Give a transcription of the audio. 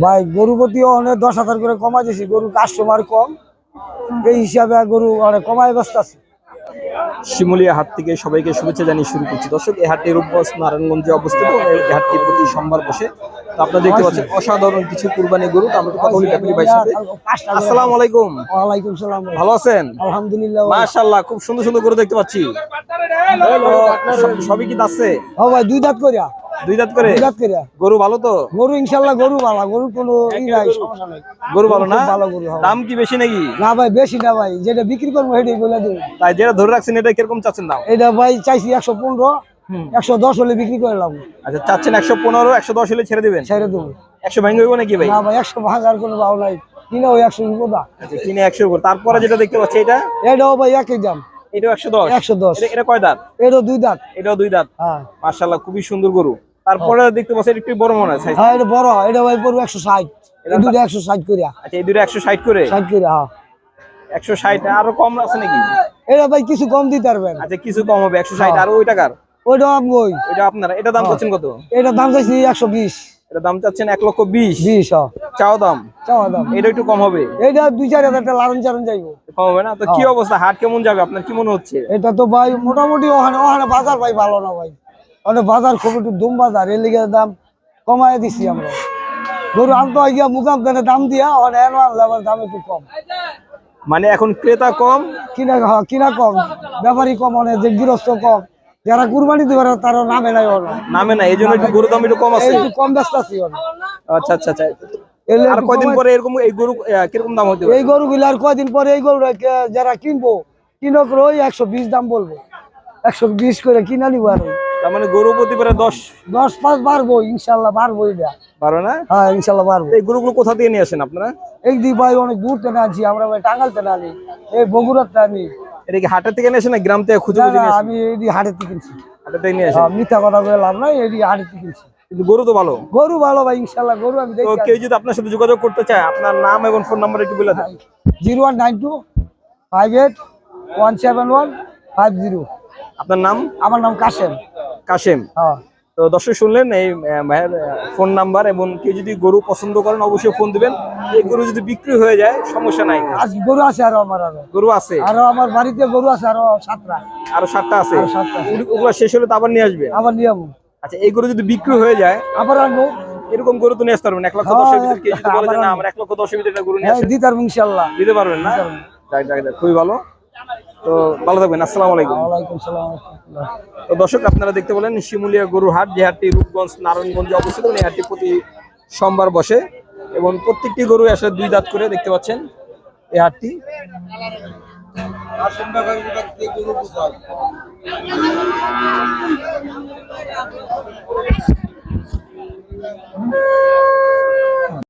ভাই গরু প্রতি অনেক দশ হাজার করে কমা দিছি গরু কাস্টমার কম। এই হিসাবে গরু অনেক কমায় ব্যস্ত আছে। শিমুলিয়া হাট থেকে সবাইকে শুভেচ্ছা জানিয়ে শুরু করছি। দর্শক এই হাটটি রূপগঞ্জ নারায়ণগঞ্জে অবস্থিত। এই হাটটি প্রতি সোমবার বসে। তো আপনারা দেখতে পাচ্ছেন অসাধারণ কিছু কুরবানি গরু। তো আমরা একটু কথা বলি ব্যাপারী ভাইয়ের সাথে। আসসালামু আলাইকুম। ওয়ালাইকুম সালাম। ভালো আছেন? আলহামদুলিল্লাহ। মাশাআল্লাহ খুব সুন্দর সুন্দর গরু দেখতে পাচ্ছি। সবই কি দাচ্ছে ও ভাই দুই দাঁত করিয়া দুই দাঁত করে? দুই দাঁত করিয়া গরু ভালো তো? গরু ইনশাল্লাহ গরু ভালো গরু কোনো সমস্যা নাই। গরু। ভালো না? ভালো গরু দাম কি বেশি নাকি? না ভাই বেশি না ভাই যেটা বিক্রি করব সেটাই বলে দেবো। তাই যেটা ধরে রাখছেন এটা কীরকম চাচ্ছেন দাম? এটা ভাই চাইছি একশো পনেরো। একশো দশ হলে বিক্রি করলাম আচ্ছা চাচ্ছেন একশো পনেরো একশো দশ হলে ছেড়ে দিবেন? ছেড়ে দেবো। একশো ভেঙে হইব নাকি ভাই? না ভাই একশো ভাঙার কোনো ভাও নাই। কিনা ওই একশো বিপদা আচ্ছা কিনে একশো করে তারপরে যেটা দেখতে পাচ্ছি এটা? এটাও ভাই একই দাম। এটাও একশো দশ? একশো দশ। এটা- এটা কয় দাঁত? এটাও দুই দাঁত। এটাও দুই দাঁত? হ্যাঁ। মার্শাল্লাহ খুবই সুন্দর গরু। তারপরে দেখতে পাচ্ছি একটু বড় মনে হয় হ্যাঁ এটা বড় এটা ভাই পড়ব একশো ষাট। এই দুটো একশো ষাট করিয়া আচ্ছা এই দুটো একশো ষাট করে? ষাট করিয়া হ্যাঁ। একশো ষাট আরও কম আছে নাকি? এটা ভাই কিছু কম দিতে পারবেন। আচ্ছা কিছু কম হবে একশো ষাট। আর ওই টাকার? ওইটা ওই এটা আপনার এটা দাম চাচ্ছেন কত? এটা দাম চাইছি একশো বিশ। এটা দাম চাচ্ছেন এক লক্ষ বিশ। বিশ হ্যাঁ। চাও দাম? চাও দাম। এটা একটু কম হবে? দুই চার হাজার টাকা লারন চারণ যাইবো। কম হবে না? তো কি অবস্থা? হাট কেমন যাবে? আপনার কি মনে হচ্ছে? এটা তো ভাই মোটামুটি ওখানে ওখানে বাজার ভাই ভালো না ভাই। ওখানে বাজার খুব একটু দুম বাজার এর লিগে দাম কমায় দিছি আমরা। গরু আনতে হয় গিয়া কেনে দাম দিয়া ওখানে এনে আনলে দাম একটু কম। মানে এখন ক্রেতা কম? কিনা হ্যাঁ, কিনা কম ব্যাপারী কম অনেক যে গৃহস্থ কম যারা কুরবানি দিবে তারা নামে নাই ওর। নামে না এই জন্য একটু গরু দাম একটু কম আছে? একটু কম ব্যস্ত আছি ওর আচ্ছা আচ্ছা আচ্ছা। আর কয়দিন পরে এরকম এই গরু কীরকম দাম হতে এই গরুগুলো আর কয়দিন পরে এই গরু যারা কিনবো কিনক রই একশো বিশ দাম বলব। একশো বিশ করে কিনা নিবো আর। তার মানে গরু প্রতি পারে দশ দশ পাঁচ বাড়বো ইনশাল্লাহ বাড়বো এটা। বারো না? হ্যাঁ ইনশাল্লাহ বাড়বো এই গরুগুলো কোথা থেকে নিয়ে আসেন আপনারা? এই দিক ভাই অনেক দূর থেকে আনছি আমরা ভাই টাঙ্গাল থেকে আনি এই বগুড়ার থেকে আনি। এটা কি হাটের থেকে নিয়ে না গ্রাম থেকে খুঁজে খুঁজে আমি এই হাটের থেকে কিনছি হাটের থেকে নিয়ে আসেন? হ্যাঁ, মিথ্যা কথা বলে লাভ নাই এই হাটের থেকে কিনছি কিন্তু গরু তো ভালো। গরু ভালো ভাই ইনশাল্লাহ গরু আমি দেখি কেউ যদি আপনার সাথে যোগাযোগ করতে চায় আপনার নাম এবং ফোন নাম্বার একটু বলে দেন। Zero one nine two five eight one seven one five zero. আপনার নাম? আমার নাম কাশেম। কাশেম হ্যাঁ। তো দর্শক শুনলেন এই ভাইয়ের ফোন নাম্বার এবং কেউ যদি গরু পছন্দ করেন অবশ্যই ফোন দিবেন। এই গরু যদি বিক্রি হয়ে যায় সমস্যা নাই। আজ গরু আছে আরও আমার আরও। গরু আছে? আরও আমার বাড়িতে গরু আছে আরও সাতটা। আরও সাতটা আছে? ওগুলো- শেষ হলে তো আবার নিয়ে আসবে? আবার নিয়ে যাব আচ্ছা এই গরু যদি বিক্রি হয়ে যায় আবার আনব। এরকম গরু তো নিয়ে আসতে পারবেন। এক লক্ষ হ্যাঁ, দশের ভিতরে কেউ যদি বলে যে না। আমার এক লক্ষ দশের ভিতরে গরু নিয়ে হ্যাঁ আসেন দিতে পারব ইনশাল্লাহ। দিতে পারবেন না? খুবই ভালো। তো ভালো থাকবেন আসসালামু আলাইকুম। তো দর্শক আপনারা দেখতে বলেন শিমুলিয়া গরুর হাট যে হাটটি রূপগঞ্জ নারায়ণগঞ্জে অবস্থিত এই হাটটি প্রতি সোমবার বসে এবং প্রত্যেকটি গরু এসে দুই দাঁত করে দেখতে পাচ্ছেন এই হাটটি।